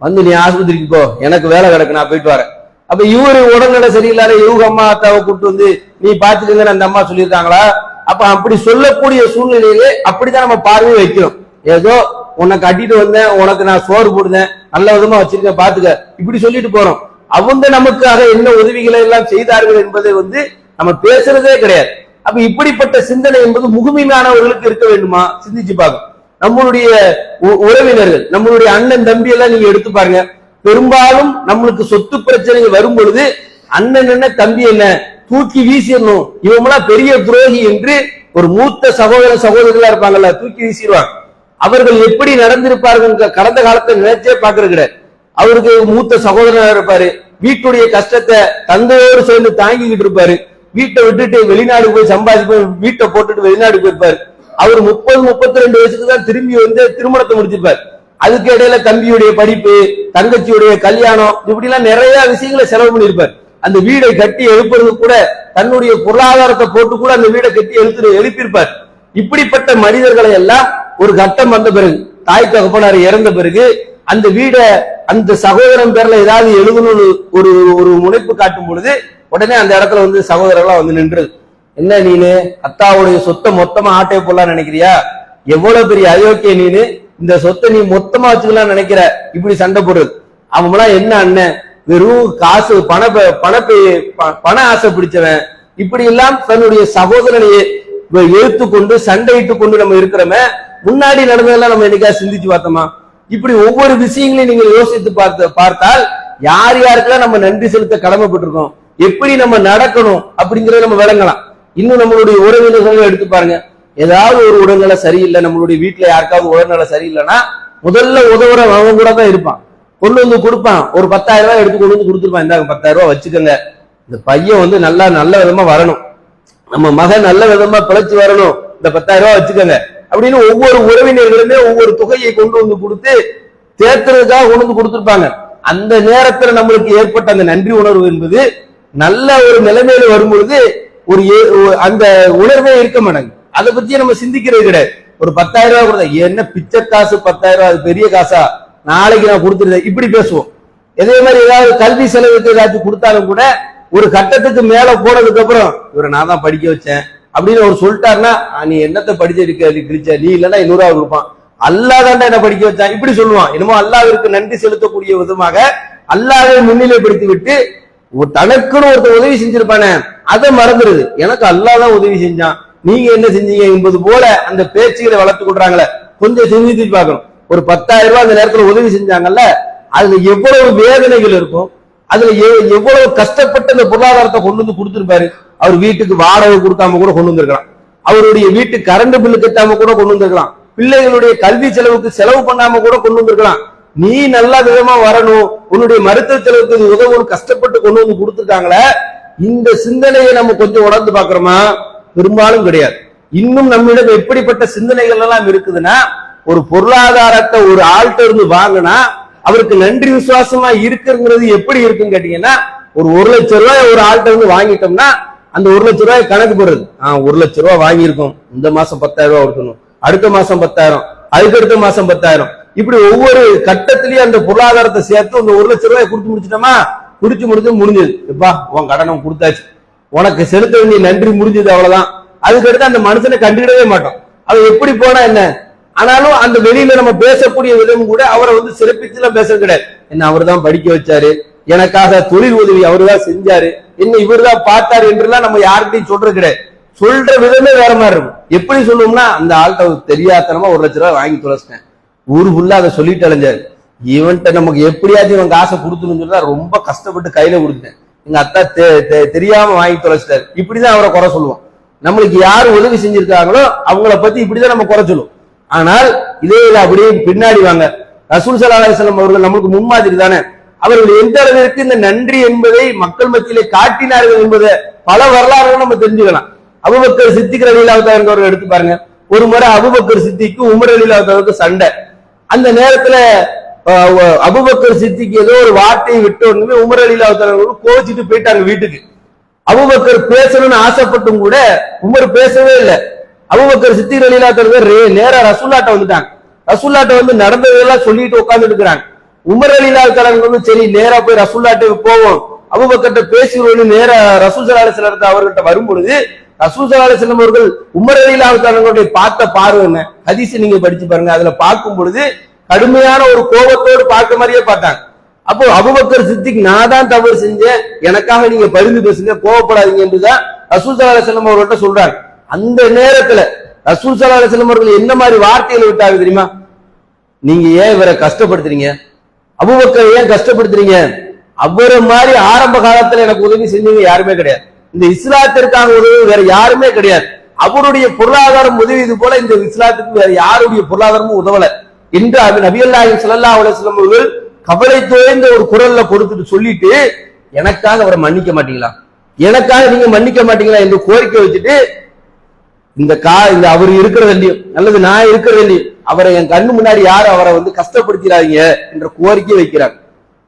வந்து நீ ஆஸ்பத்திரிக்கு போ. எனக்கு வேலை கிடக்கு நான் போயிட்டு வரேன். அப்ப இவரு உடல்நிலை சரியில்லாத இவங்க அம்மா அத்தாவை கூப்பிட்டு வந்து நீ பாத்துக்கங்கன்னு அந்த அம்மா சொல்லியிருக்காங்களா? அப்ப அப்படி சொல்லக்கூடிய சூழ்நிலையிலே அப்படிதான் நம்ம பார்வையை வைக்கிறோம். ஏதோ உன்னை கட்டிட்டு வந்தேன் உனக்கு நான் சோறு போடுதேன் நல்ல விதமா வச்சிருக்கேன் பாத்துக்க. இப்படி சொல்லிட்டு போறோம். அவங்க நமக்காக என்ன உதவிகளை எல்லாம் செய்தார்கள் என்பதை வந்து நம்ம பேசுறதே கிடையாது. அப்ப இப்படிப்பட்ட சிந்தனை என்பது முழுமையானவர்களுக்கு இருக்க வேண்டுமா? சிந்திச்சு பார்க்கும் நம்மளுடைய உ- உறவினர்கள் நம்மளுடைய அண்ணன் தம்பி எல்லாம் நீங்க எடுத்து பாருங்க. பெரும்பாலும் நம்மளுக்கு சொத்து பிரச்சனைகள் வரும் பொழுது அண்ணன் என்ன தம்பி என்ன தூக்கி வீசிடணும். இவங்களாம் பெரிய துரோகி என்று ஒரு மூத்த சகோதர சகோதரிகளா இருப்பாங்கல்ல தூக்கி வீசிடுவாங்க. அவர்கள் எப்படி நடந்திருப்பார்கள் கடந்த காலத்தை நினைச்சே பாக்குறது கிடையாது அவருக்கு மூத்த சகோதரர் இருப்பாரு. வீட்டுடைய கஷ்டத்தை தந்தையோடு சேர்ந்து தாங்கிக்கிட்டு இருப்பாரு. வீட்டை விட்டுட்டு வெளிநாடு போய் சம்பாதிப்பு வீட்டை போட்டுட்டு வெளிநாடு போயிருப்பாரு. அவர் முப்பது முப்பத்தி ரெண்டு வயசுக்கு தான் திரும்பி வந்து திருமணத்தை முடிச்சிருப்பார். அதுக்கு இடையில தம்பியுடைய படிப்பு தங்கச்சியுடைய கல்யாணம் இப்படி எல்லாம் நிறைய விஷயங்களை செலவு பண்ணியிருப்பார். அந்த வீடை கட்டி எழுப்புறது கூட தன்னுடைய பொருளாதாரத்தை போட்டு கூட அந்த வீடை கட்டி எழுத்து எழுப்பியிருப்பார். இப்படிப்பட்ட மனிதர்களை எல்லாம் ஒரு கட்டம் வந்த பிறகு தாய் தகப்பனார் இறந்த பிறகு அந்த வீடை அந்த சகோதரன் பேர்ல ஏதாவது எழுதணும்னு ஒரு ஒரு முனைப்பு காட்டும் பொழுது உடனே அந்த இடத்துல வந்து சகோதரர்களா வந்து நின்று என்ன நீனு? அத்தாவுடைய சொத்தை மொத்தமா ஆட்டை போடலாம் நினைக்கிறியா? எவ்வளவு பெரிய அயோக்கிய நீனு? இந்த சொத்தை நீ மொத்தமா வச்சுக்கலாம் நினைக்கிற? இப்படி சண்டை போடுறது. அவங்களாம் என்ன அண்ணன்? வெறும் காசு பண பணப்பை பண பண ஆசை பிடிச்சவன். இப்படி எல்லாம் தன்னுடைய சகோதரனையே எழுத்து கொண்டு சண்டையிட்டு கொண்டு நம்ம இருக்கிறோமே முன்னாடி நடந்ததெல்லாம் நம்ம என்னைக்கா சிந்திச்சு பார்த்தோமா? இப்படி ஒவ்வொரு விஷயங்களையும் நீங்கள் யோசித்து பார்த்து பார்த்தால் யார் யாருக்கெல்லாம் நம்ம நன்றி செலுத்த கடமைப்பட்டிருக்கோம்? எப்படி நம்ம நடக்கணும் அப்படிங்கறத நம்ம விளங்கலாம். இன்னும் நம்மளுடைய உறவினர்களும் எடுத்து பாருங்க. ஏதாவது ஒரு உடல்நிலை சரியில்லை நம்மளுடைய வீட்டுல யாருக்காவது உடல்நிலை சரியில்லைன்னா முதல்ல உதவுற அவன் கூட தான் இருப்பான். கொண்டு வந்து கொடுப்பான். ஒரு பத்தாயிரம் ரூபாய் எடுத்து கொண்டு வந்து கொடுத்துருப்பான். இந்தாங்க பத்தாயிரம் ரூபாய் வச்சுக்கோங்க. இந்த பையன் வந்து நல்லா நல்ல விதமா வரணும். நம்ம மகன் நல்ல விதமா பிழைச்சு வரணும். இந்த பத்தாயிரம் ரூபாய் வச்சுக்கோங்க. அப்படின்னு ஒவ்வொரு உறவினர்களுமே ஒவ்வொரு தொகையை கொண்டு வந்து கொடுத்து தேர்த்துறதுக்காக கொண்டு வந்து கொடுத்துருப்பாங்க. அந்த நேரத்துல நம்மளுக்கு ஏற்பட்ட அந்த நன்றி உணர்வு என்பது நல்ல ஒரு நிலைமையில வரும்பொழுது ஒரு ஏ- ஒரு அந்த உணர்வே இருக்க மாட்டாங்க. அதை பத்தி நம்ம சிந்திக்கிறது கிடையாது. ஒரு பத்தாயிரம் ரூபாய் கொடுத்தா என்ன பிச்சை காசு பத்தாயிரம் ரூபாய் அது பெரிய காசா? நாளைக்கு நான் கொடுத்துருந்தேன் இப்படி பேசுவோம். இதே மாதிரி ஏதாவது கல்வி செலவுக்கு ஏதாச்சும் கொடுத்தாலும் கூட ஒரு கட்டத்துக்கு மேல போனதுக்கு அப்புறம் இவரை நான் தான் படிக்க வச்சேன். அப்படின்னு அவர் சொல்லிட்டாருன்னா நீ என்னத்தை படிச்சிருக்க நீ கிழிச்ச நீ இல்லைன்னா இன்னொரு கொடுப்பான். அல்லாதாண்டா என்ன படிக்க வச்சான் இப்படி சொல்லுவான். என்னமோ அல்லாவிற்கு நன்றி செலுத்தக்கூடிய விதமாக அல்லாவை முன்னிலைப்படுத்தி விட்டு தனக்குன்னு ஒருத்தர் உதவி செஞ்சிருப்பானே அதை மறந்துடுது எனக்கு அல்லாஹ் தான் உதவி செஞ்சான். நீங்க என்ன செஞ்சீங்க? என்பது போல அந்த பேச்சுகளை வளர்த்து கொடுறாங்களே கொஞ்சம் சிந்தித்து பார்க்கணும். ஒரு பத்தாயிரம் ரூபாய் அந்த நேரத்துல உதவி செஞ்சாங்கல்ல அதுல எவ்வளவு வேதனைகள் இருக்கும் அதுல எவ்வளவு கஷ்டப்பட்டு அந்த பொருளாதாரத்தை கொண்டு வந்து கொடுத்துருப்பாரு. அவர் வீட்டுக்கு வாடகை கொடுக்காம கூட கொண்டு வந்திருக்கலாம். அவருடைய வீட்டு கரண்ட் பில்லு கட்டாம கூட கொண்டு வந்திருக்கலாம். பிள்ளைகளுடைய கல்வி செலவுக்கு செலவு பண்ணாம கூட கொண்டு வந்திருக்கலாம். நீ நல்ல விதமா வரணும். உன்னுடைய மருத்துவ செலவுக்கு உதவும் கஷ்டப்பட்டு கொண்டு வந்து கொடுத்துருக்காங்களே இந்த சிந்தனையை நம்ம கொஞ்சம் உணர்ந்து பாக்குறோமா பெரும்பாலும் கிடையாது. இன்னும் நம்மிடம் எப்படிப்பட்ட சிந்தனைகள் எல்லாம் இருக்குதுன்னா ஒரு பொருளாதாரத்தை ஒரு ஆள்கிட்ட இருந்து வாங்கினா அவருக்கு நன்றி விசுவாசமா இருக்குங்கிறது எப்படி இருக்குன்னு கேட்டீங்கன்னா ஒரு ஒரு லட்சம் ரூபாய் ஒரு ஆள்கிட்ட இருந்து வாங்கிட்டோம்னா அந்த ஒரு லட்சம் ரூபாய் கணக்கு போடுறது. ஆஹ் ஒரு லட்சம் ரூபாய் வாங்கியிருக்கோம். இந்த மாசம் பத்தாயிரம் ரூபாய் கொடுக்கணும். அடுத்த மாசம் பத்தாயிரம். அதுக்கு அடுத்த மாசம் பத்தாயிரம். இப்படி ஒவ்வொரு கட்டத்திலயும் அந்த பொருளாதாரத்தை சேர்த்து அந்த ஒரு லட்சம் ரூபாய் கொடுத்து முடிச்சிட்டோமா? குடிச்சு முடிச்சு முடிஞ்சது. எப்பா உன் கடனை கொடுத்தாச்சு. உனக்கு செலுத்த வேண்டிய நன்றி முடிஞ்சது அவ்வளவுதான். அதுக்கடுத்து அந்த மனுஷனை கண்டுக்கிடவே மாட்டோம். அவன் எப்படி போனா என்ன? ஆனாலும் அந்த வெளியில நம்ம பேசக்கூடிய விதம் கூட அவரை வந்து சிறப்பிச்சு எல்லாம் பேசுறது கிடையாது. என்ன அவர் தான் படிக்க வச்சாரு. எனக்காக தொழில் உதவி அவரு தான் செஞ்சாரு. என்ன இவர் தான் பார்த்தாரு என்றுலாம் நம்ம யார்கிட்டையும் சொல்றது கிடையாது. சொல்ற விதமே வேற மாதிரி இருக்கும். எப்படி சொல்லுவோம்னா அந்த ஆள்கிட்ட தெரியாதனமா ஒரு லட்ச ரூபாய் வாங்கி தொலைச்சிட்டேன். ஊரு ஃபுல்லா அதை சொல்லிட்டு அலைஞ்சாரு. இவன்கிட்ட நமக்கு எப்படியாச்சும் இவன் காசை கொடுத்துன்னு சொல்லி ரொம்ப கஷ்டப்பட்டு கையில கொடுத்தேன் எங்க அத்தா தெ- தெ- தெரியாம வாங்கி தொலைச்சிட்டாரு. இப்படிதான் அவரை குறை சொல்லுவோம் நம்மளுக்கு யார் உதவி செஞ்சிருக்காங்களோ அவங்கள பத்தி இப்படிதான் நம்ம குறை சொல்லுவோம். ஆனால் இதே அப்படியே பின்னாடி வாங்க. ரசூல் சல்லா அலிஸ்லாம் அவர்கள் நம்மளுக்கு முன்மாதிரி தானே? அவர்கள் எந்த அளவிற்கு இந்த நன்றி என்பதை மக்கள் மத்தியிலே காட்டினார்கள் என்பதை பல வரலாறுகள் நம்ம தெரிஞ்சுக்கலாம். அபுபக்கர் சித்திக் ரலீலாவுத்தா எடுத்து பாருங்க. ஒரு முறை அபுபக்கர் சித்திக்கு உமர் அலிலாவுத்தாவுக்கு சண்டை. அந்த நேரத்துல அபுபக்கர் சித்திக்கு ஏதோ ஒரு வார்த்தையை விட்ட உடனே உமர் அலிலாவுத்தவர்கள் கோவிச்சுட்டு போயிட்டாங்க வீட்டுக்கு. அபுபக்கர் பேசணும்னு ஆசைப்பட்டும் கூட உமர் பேசவே இல்லை. அபுபக்கர் சித்தி அலிலாத்தவர்கள் நேரா ரசூல்லாட்ட வந்துட்டாங்க. ரசூல்லாட்ட வந்து நடந்ததெல்லாம் சொல்லிட்டு உட்கார்ந்து இருக்கிறாங்க. உமர் அலிலாத்தவர்கள் வந்து சரி நேரா போய் ரசூல்லாட்ட போவோம். அபுபக்கர்ட்ட பேசுவோம்னு நேரா ரசூல் சலாஹ் அவர்கிட்ட வரும் பொழுது ரசூல் சலாஹ் அலிஸ்லாம் அவர்கள் உமர் அலிலாத்தவர்களுடைய பார்த்த பார்வை என்ன? ஹதீஸ் நீங்க படிச்சு பாருங்க. அதுல பார்க்கும் பொழுது கடுமையான ஒரு கோபத்தோடு பார்க்க மாதிரியே பார்த்தாங்க. அப்போ அபுபக்கர் சித்திக் நான் தான் தவறு செஞ்சேன். எனக்காக நீங்க பரிந்து பேசுங்க கோவப்படாதீங்க என்றுதான் ரசூல் சல்லா அலிஸ்லாம் அவர்கள்ட்ட சொல்றாங்க அந்த நேரத்துல ரசூல் சல்லா அலிஸ்லாம் அவர்கள் என்ன மாதிரி வார்த்தைகளை விட்டாங்க தெரியுமா? நீங்க ஏன் இவரை கஷ்டப்படுத்துறீங்க? அபுபக்கர் ஏன் கஷ்டப்படுத்துறீங்க? அவரை மாதிரி ஆரம்ப காலத்துல எனக்கு உதவி செஞ்சவங்க யாருமே கிடையாது. இந்த இஸ்லாத்திற்கான உதவி வேற யாருமே கிடையாது. அவருடைய பொருளாதாரம் உதவியது போல இந்த இஸ்லாத்துக்கு வேற யாருடைய பொருளாதாரமும் உதவல. என்று அது நபியல்லாஹி சல்லா அலுவலம் அவர்கள் கவலை தோய்ந்த ஒரு குரல்ல கொடுத்துட்டு சொல்லிட்டு எனக்காக அவரை மன்னிக்க மாட்டீங்களா? எனக்காக நீங்க மன்னிக்க மாட்டீங்களா? என்று கோரிக்கை வச்சுட்டு இந்த கா இந்த அவர் இருக்கிறதில்லையும் அல்லது நான் இருக்கிறதில்லையும் அவரை என் கண்ணு முன்னாடி யார் அவரை வந்து கஷ்டப்படுத்திடாதீங்க என்ற கோரிக்கை வைக்கிறாங்க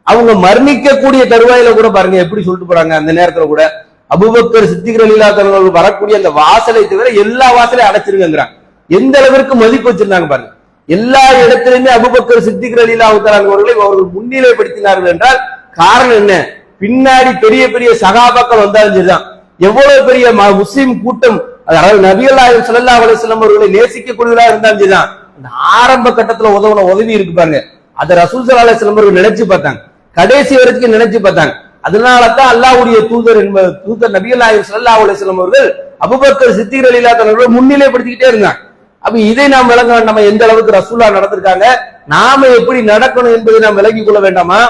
அவங்க மரணிக்கக்கூடிய தருவாயில கூட பாருங்க எப்படி சொல்லிட்டு போறாங்க அந்த நேரத்துல கூட. அபுபக்கர் சித்திகர் இல்லாதவர்கள் வரக்கூடிய அந்த வாசலை தவிர எல்லா வாசலையும் அடைச்சிருங்கிறாங்க எந்த அளவிற்கு மதிப்பு வச்சிருந்தாங்க பாருங்க. எல்லா இடத்திலுமே அபுபக்கர் சித்திகர் இல்லாதவர்களை அவர்கள் முன்னிலைப்படுத்தினார்கள் என்றால் காரணம் என்ன? பின்னாடி பெரிய பெரிய சகாபாக்கள் வந்தாலும் சரிதான். எவ்வளவு பெரிய ம- முஸ்லிம் கூட்டம் அதாவது நபிகள் நாயகம் ஸல்லல்லாஹு அவர்களை நேசிக்கக்கூடியவர்களா இருந்தாலும் சரிதான் இந்த ஆரம்ப கட்டத்துல உதவுன உதவி இருக்கு பாருங்க. அதை ரசூல் ஸல்லல்லாஹு சிலம்பர்கள் அவர்கள் நினைச்சு பார்த்தாங்க. கடைசி வரைக்கும் நினைச்சு பார்த்தாங்க. அதனால தான் அல்லாஹ்வுடைய தூதர் என்பது தூதர் நபிகள் நாயகம் சல்லா அலைஹி வஸல்லம் அவர்கள் அபூபக்கர் சித்திக் ரலியல்லாஹு அன்ஹு முன்னிலைப்படுத்திக்கிட்டே இருந்தாங்க. அப்ப இதை நாம் விளங்க நம்ம எந்த அளவுக்கு ரசூல்லா நடந்திருக்காங்க? நாம எப்படி நடக்கணும் என்பதை நாம் விளங்கிக் கொள்ள வேண்டாமா?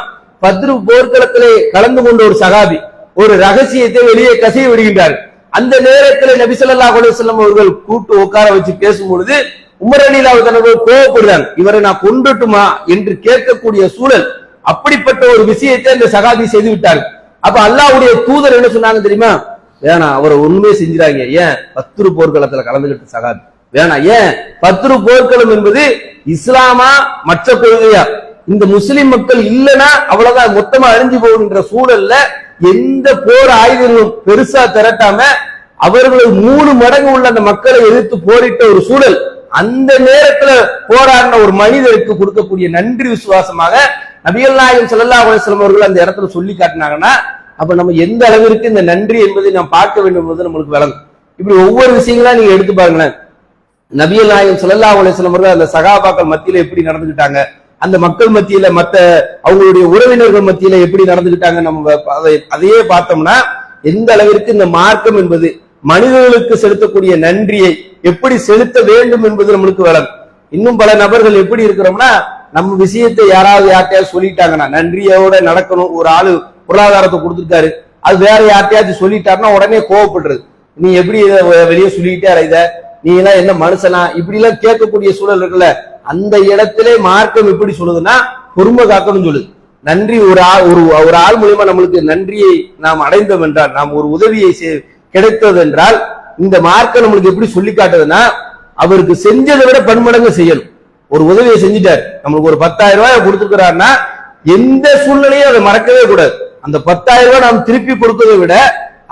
பத்ரு போர்க்களத்திலே கலந்து கொண்ட ஒரு சகாபி ஒரு ரகசியத்தை வெளியே கசிய விடுகின்றார். அந்த நேரத்தில் நபி ஸல்லல்லாஹு அலைஹி அவர்கள் கூட்டு உட்கார வச்சு பேசும் பொழுது உமர் அலிலாவு தனர்கள் கோவப்படுறாங்க இவரை நான் கொண்டுட்டுமா என்று கேட்கக்கூடிய சூழல் அப்படிப்பட்ட ஒரு விஷயத்தை அந்த சகாபி செய்து விட்டார். அப்ப அல்லாஹ்வுடைய தூதர் என்ன சொன்னாங்க தெரியுமா? வேணாம் அவரை ஒண்ணுமே செஞ்சிடாங்க ஏன்? பத்ரு போர்க்களத்துல கலந்துகிட்டு சகாபி. வேணாம் ஏன்? பத்ரு போர்க்களம் என்பது இஸ்லாமா மற்ற கொள்கையா? இந்த முஸ்லிம் மக்கள் இல்லைன்னா அவ்வளவுதான். மொத்தமா அழிஞ்சு போகின்ற சூழல்ல எந்த போர் ஆயுதங்களும் பெருசா திரட்டாம அவர்களை மூணு மடங்கு உள்ள அந்த மக்களை எதிர்த்து போரிட்ட ஒரு சூழல் அந்த நேரத்துல போராடின ஒரு மனிதருக்கு கொடுக்கக்கூடிய நன்றி விசுவாசமாக நபிகள் நாயகம் செல்லல்லா அலுவலம் அவர்கள் அந்த இடத்துல சொல்லி காட்டினாங்கன்னா அப்ப நம்ம எந்த அளவிற்கு இந்த நன்றி என்பதை நாம் பார்க்க வேண்டும் என்பது நம்மளுக்கு விளங்கும். இப்படி ஒவ்வொரு விஷயங்களா நீங்க எடுத்து பாருங்களேன். நபிகள் நாயகம் செல்லல்லா அலுவலம் அவர்கள் அந்த சகாபாக்கள் மத்தியில எப்படி நடந்துக்கிட்டாங்க? அந்த மக்கள் மத்தியில மத்த அவங்களுடைய உறவினர்கள் மத்தியில எப்படி நடந்துக்கிட்டாங்க நம்ம அதை அதையே பார்த்தோம்னா எந்த அளவிற்கு இந்த மார்க்கம் என்பது மனிதர்களுக்கு செலுத்தக்கூடிய நன்றியை எப்படி செலுத்த வேண்டும் என்பது நம்மளுக்கு விளங்கும் இன்னும் பல நபர்கள் எப்படி இருக்கிறோம்னா நம்ம விஷயத்தை யாராவது யார்ட்டையாவது சொல்லிட்டாங்கன்னா நன்றியோட நடக்கணும் ஒரு ஆளு பொருளாதாரத்தை கொடுத்துருக்காரு. அது வேற யார்ட்டையாச்சும் சொல்லிட்டாருன்னா உடனே கோவப்படுறது. நீ எப்படி இதை வெளியே சொல்லிட்டே இதை நீ எல்லாம் என்ன மனுஷனா? இப்படி எல்லாம் கேட்கக்கூடிய சூழல் இருக்குல்ல. அந்த இடத்திலே மார்க்கம் எப்படி சொல்லுதுன்னா பொறுமை காக்கணும்னு சொல்லுது. நன்றி ஒரு ஆள் ஒரு ஒரு ஆள் மூலியமா நம்மளுக்கு நன்றியை நாம் அடைந்தோம் என்றால் நாம் ஒரு உதவியை கிடைத்தது என்றால் இந்த மார்க்கம் நம்மளுக்கு எப்படி சொல்லி காட்டுதுன்னா அவருக்கு செஞ்சதை விட பன்மடங்கு செய்யணும். ஒரு உதவியை செஞ்சுட்டார். நம்மளுக்கு ஒரு பத்தாயிரம் ரூபாய் கொடுத்துருக்கிறாருன்னா எந்த சூழ்நிலையும் அதை மறக்கவே கூடாது. அந்த பத்தாயிரம் ரூபாய் நாம் திருப்பி கொடுத்ததை விட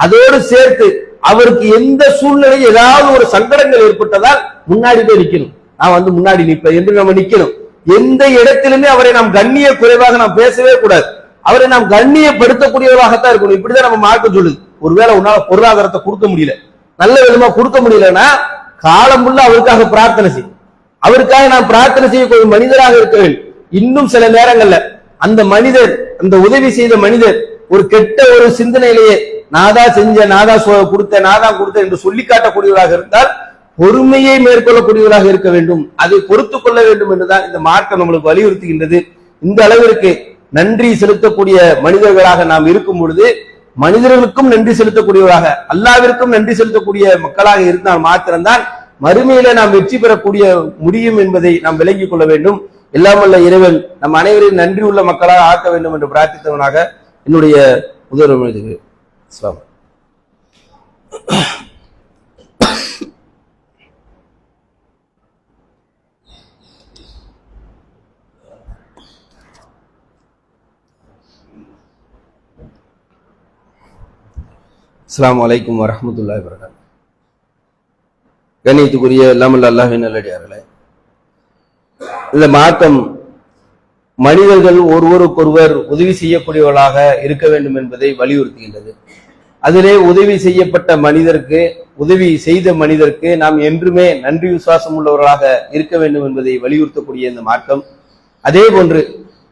அதோடு சேர்த்து அவருக்கு எந்த சூழ்நிலையும் ஏதாவது ஒரு சங்கடங்கள் ஏற்பட்டதால் முன்னாடி போய் நிற்கணும். நான் வந்து முன்னாடி நிற்பேன் என்று நம்ம நிக்கணும். எந்த இடத்திலுமே அவரை நாம் கண்ணிய குறைவாக நாம் பேசவே கூடாது. அவரை நாம் கண்ணியப்படுத்தக்கூடியவராகத்தான் இருக்கணும். இப்படிதான் நம்ம மார்க்க சொல்லுது. ஒருவேளை உன்னால பொருளாதாரத்தை கொடுக்க முடியல. நல்ல விதமா கொடுக்க முடியலன்னா காலம் உள்ள அவருக்காக பிரார்த்தனை செய். அவருக்காக நான் பிரார்த்தனை செய்யக்கூடிய மனிதராக இருக்க வேண்டும். இன்னும் சில நேரங்கள்ல அந்த மனிதர் அந்த உதவி செய்த மனிதர் ஒரு கெட்ட ஒரு சிந்தனையிலேயே நாதா செஞ்ச நாதா கொடுத்தேன் கொடுத்த நாதா கொடுத்த என்று சொல்லி காட்டக்கூடியவராக இருந்தால் பொறுமையை மேற்கொள்ளக்கூடியவராக இருக்க வேண்டும். அதை பொறுத்து கொள்ள வேண்டும் என்றுதான் இந்த மார்க்கம் நம்மளுக்கு வலியுறுத்துகின்றது. இந்த அளவிற்கு நன்றி செலுத்தக்கூடிய மனிதர்களாக நாம் இருக்கும் பொழுது மனிதர்களுக்கும் நன்றி செலுத்தக்கூடியவராக அல்லாவிற்கும் நன்றி செலுத்தக்கூடிய மக்களாக இருந்தால் மாத்திரம்தான் மறுமையில நாம் வெற்றி பெறக்கூடிய முடியும் என்பதை நாம் விளங்கிக் கொள்ள வேண்டும். எல்லாம் இறைவன் நம் அனைவரையும் நன்றி உள்ள மக்களாக ஆக்க வேண்டும் என்று பிரார்த்தித்தவனாக என்னுடைய முதல்வர் எழுதுகிறேன். அஸ்லாம் வலைக்கம் வரமத்துல்லா அலைக்கும் கண்ணியத்துக்குரிய இல்லாமல் அல்லாஹின் நல்லடியார்களே இந்த மார்க்கம் மனிதர்கள் ஒருவருக்கொருவர் உதவி செய்யக்கூடியவர்களாக இருக்க வேண்டும் என்பதை வலியுறுத்துகின்றது. அதிலே உதவி செய்யப்பட்ட மனிதருக்கு உதவி செய்த மனிதருக்கு நாம் என்றுமே நன்றி விசுவாசம் உள்ளவர்களாக இருக்க வேண்டும் என்பதை வலியுறுத்தக்கூடிய இந்த மார்க்கம் அதே போன்று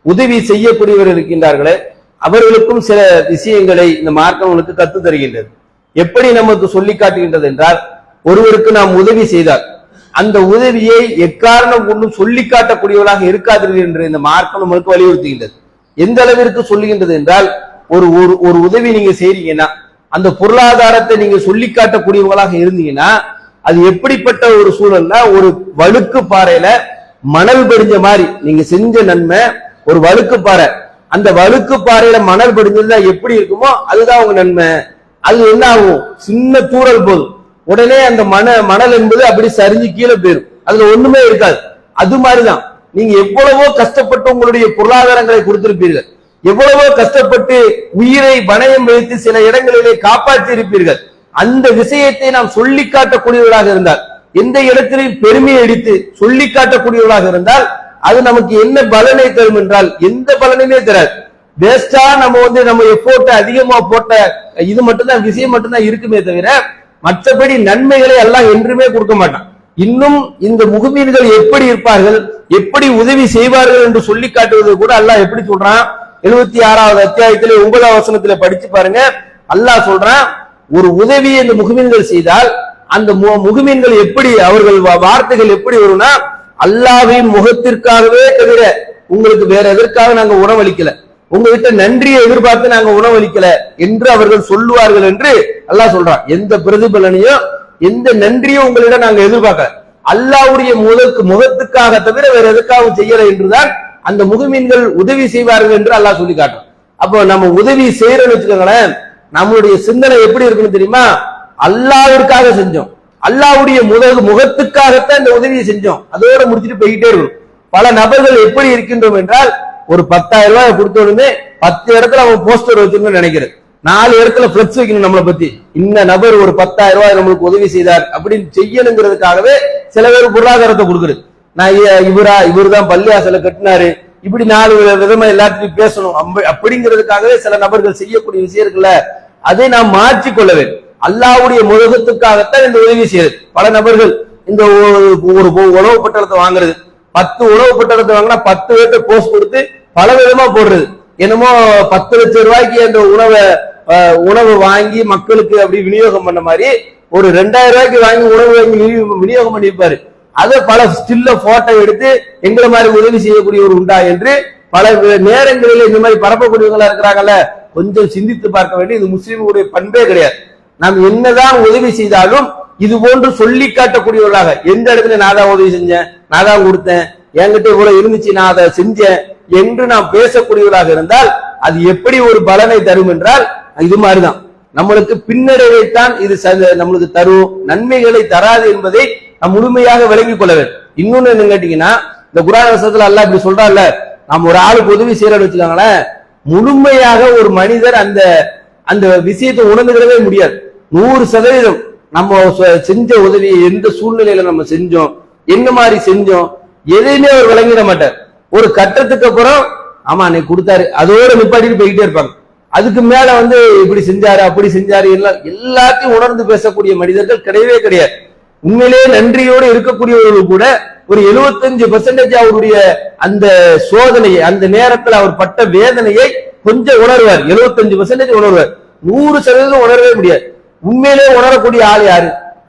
உதவி செய்யக்கூடியவர் இருக்கின்றார்களே அவர்களுக்கும் சில விஷயங்களை இந்த மார்க்கம் அவனுக்கு கற்றுத் தருகின்றது. எப்படி நமக்கு சொல்லி காட்டுகின்றது என்றால் ஒருவருக்கு நாம் உதவி செய்தால் அந்த உதவியை எக்காரணம் கொண்டும் சொல்லி காட்டக்கூடியவர்களாக இருக்காதீர்கள் என்று இந்த மார்க்கம் நம்மளுக்கு வலியுறுத்துகின்றது. எந்த அளவிற்கு சொல்லுகின்றது என்றால் ஒரு ஒரு ஒரு உதவி நீங்க செய்றீங்கன்னா அந்த பொருளாதாரத்தை நீங்க சொல்லி காட்டக்கூடியவங்களாக இருந்தீங்கன்னா அது எப்படிப்பட்ட ஒரு சூழல்னா ஒரு வழுக்கு பாறையில மணல் பெரிஞ்ச மாதிரி நீங்க செஞ்ச நன்மை ஒரு வழுக்கு பாறை அந்த வழுக்கு பாறையில மணல் படிஞ்சிருந்தா எப்படி இருக்குமோ அதுதான் உங்க நன்மை. அது என்ன ஆகும்? சின்ன தூறல் போதும். உடனே அந்த மண மணல் என்பது அப்படி சரிஞ்சு கீழே போயிடும் அதுல ஒண்ணுமே இருக்காது. அது மாதிரிதான். நீங்க எவ்வளவோ கஷ்டப்பட்டு உங்களுடைய பொருளாதாரங்களை கொடுத்திருப்பீர்கள். எவ்வளவோ கஷ்டப்பட்டு உயிரை வணையம் வைத்து சில இடங்களிலே காப்பாற்றி இருப்பீர்கள். அந்த விஷயத்தை நாம் சொல்லி காட்டக்கூடியவர்களாக இருந்தால் எந்த இடத்திலும் பெருமையை அடித்து சொல்லி காட்டக்கூடியவர்களாக இருந்தால் அது நமக்கு என்ன பலனை தரும் என்றால் எந்த பலனையுமே தராது. வேஸ்டா நம்ம வந்து நம்ம எஃபோர்ட் அதிகமா போட்ட இது மட்டும்தான் விஷயம் மட்டும்தான் இருக்குமே தவிர மற்றபடி நன்மைகளை எல்லாம் என்றுமே கொடுக்க மாட்டான். இன்னும் இந்த முகமீன்கள் எப்படி இருப்பார்கள் எப்படி உதவி செய்வார்கள் என்று சொல்லி காட்டுவது கூட அல்லாஹ் எப்படி சொல்றான்? எழுபத்தி ஆறாவது அத்தியாயத்திலே ஒன்பதாம் வசனத்துல படிச்சு பாருங்க. அல்லாஹ் சொல்றான் ஒரு உதவியை இந்த முகமீன்கள் செய்தால் அந்த மு- முகமீன்கள் எப்படி அவர்கள் வார்த்தைகள் எப்படி வரும்னா அல்லாவின் முகத்திற்காகவே தவிர உங்களுக்கு வேற எதற்காக நாங்க உணவளிக்கல? உங்ககிட்ட நன்றியை எதிர்பார்த்து நாங்க உணவளிக்கல என்று அவர்கள் சொல்லுவார்கள் என்று அல்லாஹ் சொல்றான். எந்த பிரதிபலனையும் எந்த நன்றியும் உங்களிடம் நாங்க எதிர்பார்க்கல. அல்லாஹ்வுடைய முதற்கு முகத்துக்காக தவிர வேற எதுக்காகவும் செய்யல என்றுதான் அந்த முகமீன்கள் உதவி செய்வார்கள் என்று அல்லாஹ் சொல்லி காட்டுறான். அப்போ நம்ம உதவி செய்யறோம்னு வச்சுக்கோங்களேன் நம்மளுடைய சிந்தனை எப்படி இருக்குன்னு தெரியுமா? அல்லாவிற்காக செஞ்சோம். அல்லாவுடைய முதல் முகத்துக்காகத்தான் இந்த உதவியை செஞ்சோம். அதோட முடிச்சுட்டு போய்கிட்டே இருக்கும். பல நபர்கள் எப்படி இருக்கின்றோம் என்றால் ஒரு பத்தாயிரம் ரூபாய் கொடுத்த உடனே பத்து இடத்துல அவன் போஸ்டர் வச்சிருக்கணும்னு நினைக்கிறேன். நாலு இடத்துல பிளக்ஸ் வைக்கணும் நம்மளை பத்தி. இந்த நபர் ஒரு பத்தாயிரம் ரூபாய் நம்மளுக்கு உதவி செய்தார் அப்படின்னு செய்யணுங்கிறதுக்காகவே சில பேர் பொருளாதாரத்தை கொடுக்குறது நான் இவரா இவர் தான் பள்ளியாசல கட்டினாரு. இப்படி நாலு விதமா எல்லாத்தையும் பேசணும். அப்படிங்கிறதுக்காகவே சில நபர்கள் செய்யக்கூடிய விஷயம் இருக்குல்ல அதை நாம் மாற்றிக்கொள்ள வேண்டும். அல்லாவுடைய முழுகத்துக்காகத்தான் இந்த உதவி செய்யுது பல நபர்கள் இந்த ஒரு உணவு பட்டணத்தை வாங்குறது. பத்து உணவு பட்டணத்தை வாங்கினா பத்து பேர்ட்ட போஸ்ட் கொடுத்து பல விதமா போடுறது. என்னமோ பத்து லட்சம் ரூபாய்க்கு அந்த உணவை உணவு வாங்கி மக்களுக்கு அப்படி விநியோகம் பண்ண மாதிரி ஒரு ரெண்டாயிரம் ரூபாய்க்கு வாங்கி உணவு வாங்கி விநியோகம் பண்ணியிருப்பாரு. அதை பல ஸ்டில்ல போட்டோ எடுத்து எங்களை மாதிரி உதவி செய்யக்கூடிய ஒரு உண்டா என்று பல நேரங்களில் இந்த மாதிரி பரப்பக்கூடியவங்களா இருக்கிறாங்கல்ல கொஞ்சம் சிந்தித்து பார்க்க வேண்டிய இது முஸ்லீம்களுடைய பண்பே கிடையாது. நாம் என்னதான் உதவி செய்தாலும் இது போன்று சொல்லி காட்டக்கூடியவர்களாக எந்த இடத்துல நான் தான் உதவி செஞ்சேன் நான் தான் கொடுத்தேன் என்கிட்ட இவ்வளவு இருந்துச்சு நான் அதை செஞ்சேன் என்று நாம் பேசக்கூடியவர்களாக இருந்தால் அது எப்படி ஒரு பலனை தரும் என்றால் இது மாதிரிதான். நம்மளுக்கு பின்னடைவைத்தான் இது ச- நம்மளுக்கு தரும் நன்மைகளை தராது என்பதை நாம் முழுமையாக விளங்கிக் கொள்ள வேண்டும். இன்னொன்னு என்ன கேட்டீங்கன்னா இந்த குரான வசத்துல அல்லாஹ் இப்படி சொல்றான்ல நாம் ஒரு ஆளுக்கு உதவி செய்யறோம்னு வச்சுக்கோங்களேன் முழுமையாக ஒரு மனிதர் அந்த அந்த விஷயத்தை உணர்ந்துக்கிறவே முடியாது. நூறு சதவீதம் நம்ம செஞ்ச உதவியை எந்த சூழ்நிலையில நம்ம செஞ்சோம் என்ன மாதிரி செஞ்சோம் எதையுமே அவர் விளங்கிட மாட்டார். ஒரு கட்டத்துக்கு அப்புறம் ஆமா அன்னைக்கு கொடுத்தாரு. அதோட நிப்பாட்டிட்டு போய்கிட்டே இருப்பாங்க. அதுக்கு மேல வந்து இப்படி செஞ்சாரு அப்படி செஞ்சாரு எல்லாம் எல்லாத்தையும் உணர்ந்து பேசக்கூடிய மனிதர்கள் கிடையவே கிடையாது. உண்மையிலேயே நன்றியோடு இருக்கக்கூடியவர்கள் கூட ஒரு 75% பெர்சன்டேஜ் அவருடைய அந்த சோதனையை அந்த நேரத்தில் அவர் பட்ட வேதனையை கொஞ்சம் உணர்வார். 75% பெர்சன்டேஜ் உணர்வார். நூறு சதவீதம் உணரவே முடியாது. உண்மையிலே உணரக்கூடிய ஆள் யாரு?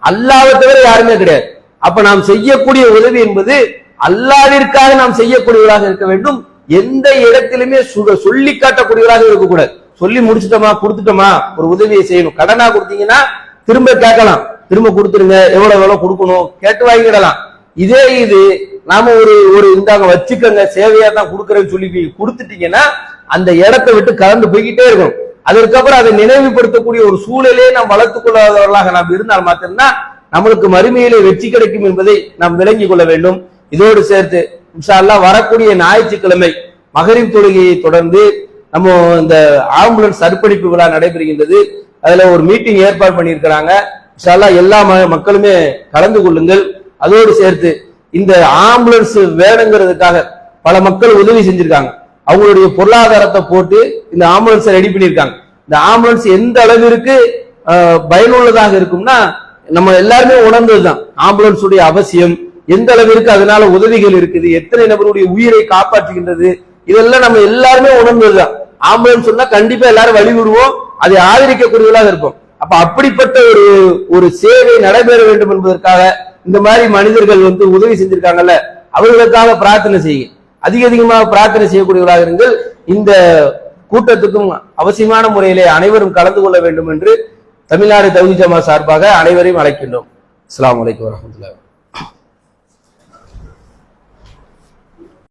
அல்லாவை தவிர யாருமே கிடையாது. அப்ப நாம் செய்யக்கூடிய உதவி என்பது அல்லாவிற்காக நாம் செய்யக்கூடியவராக இருக்க வேண்டும். எந்த இடத்திலுமே சுக- சொல்லி காட்டக்கூடியவராக இருக்கக்கூடாது. சொல்லி முடிச்சிட்டோமா கொடுத்துட்டோமா ஒரு உதவியை செய்யணும். கடனா கொடுத்தீங்கன்னா திரும்ப கேட்கலாம். திரும்ப கொடுத்துருங்க எவ்வளவு எவ்வளவு கொடுக்கணும் கேட்டு வாங்கிடலாம் இதே இது நாம ஒரு ஒரு இந்தாங்க வச்சுக்கோங்க சேவையா தான் கொடுக்கறேன்னு சொல்லி போய் கொடுத்துட்டீங்கன்னா அந்த இடத்தை விட்டு கலந்து போய்கிட்டே இருக்கும் அதற்கப்புறம் அதை நினைவுபடுத்தக்கூடிய ஒரு சூழலே நாம் வளர்த்துக் கொள்ளாதவர்களாக நாம் இருந்தால் மாத்திரம்தான் நம்மளுக்கு மறுமையிலே வெற்றி கிடைக்கும் என்பதை நாம் விளங்கிக் கொள்ள வேண்டும். இதோடு சேர்த்து இன்ஷா வரக்கூடிய ஞாயிற்றுக்கிழமை மகரின் தொழுகையை தொடர்ந்து நம்ம இந்த ஆம்புலன்ஸ் அர்ப்பணிப்பு விழா நடைபெறுகின்றது. அதுல ஒரு மீட்டிங் ஏற்பாடு பண்ணியிருக்கிறாங்க. இன்ஷா எல்லா மக்களுமே கலந்து கொள்ளுங்கள். அதோடு சேர்த்து இந்த ஆம்புலன்ஸ் வேணுங்கிறதுக்காக பல மக்கள் உதவி செஞ்சிருக்காங்க. அவங்களுடைய பொருளாதாரத்தை போட்டு இந்த ஆம்புலன்ஸை ரெடி பண்ணியிருக்காங்க. இந்த ஆம்புலன்ஸ் எந்த அளவிற்கு பயனுள்ளதாக இருக்கும்னா நம்ம எல்லாருமே உணர்ந்தது தான் ஆம்புலன்ஸுடைய அவசியம் எந்த அளவிற்கு அதனால உதவிகள் இருக்குது எத்தனை நபருடைய உயிரை காப்பாற்றுகின்றது இதெல்லாம் நம்ம எல்லாருமே உணர்ந்ததுதான். ஆம்புலன்ஸ் சொன்னா கண்டிப்பா எல்லாரும் வழி விடுவோம் அதை ஆதரிக்கக்கூடியவர்களாக இருப்போம். அப்ப அப்படிப்பட்ட ஒரு ஒரு சேவை நடைபெற வேண்டும் என்பதற்காக இந்த மாதிரி மனிதர்கள் வந்து உதவி செஞ்சிருக்காங்கல்ல அவர்களுக்காக பிரார்த்தனை செய்யுங்க. அதிக அதிகமாக பிரார்த்தனை செய்யக்கூடியவர்களாக இருங்கள். இந்த கூட்டத்துக்கும் அவசியமான முறையிலே அனைவரும் கலந்து கொள்ள வேண்டும் என்று தமிழ்நாடு தகுதி ஜமா சார்பாக அனைவரையும் அழைக்கின்றோம். அஸ்லாம் வலைக்கம் வரமத்துல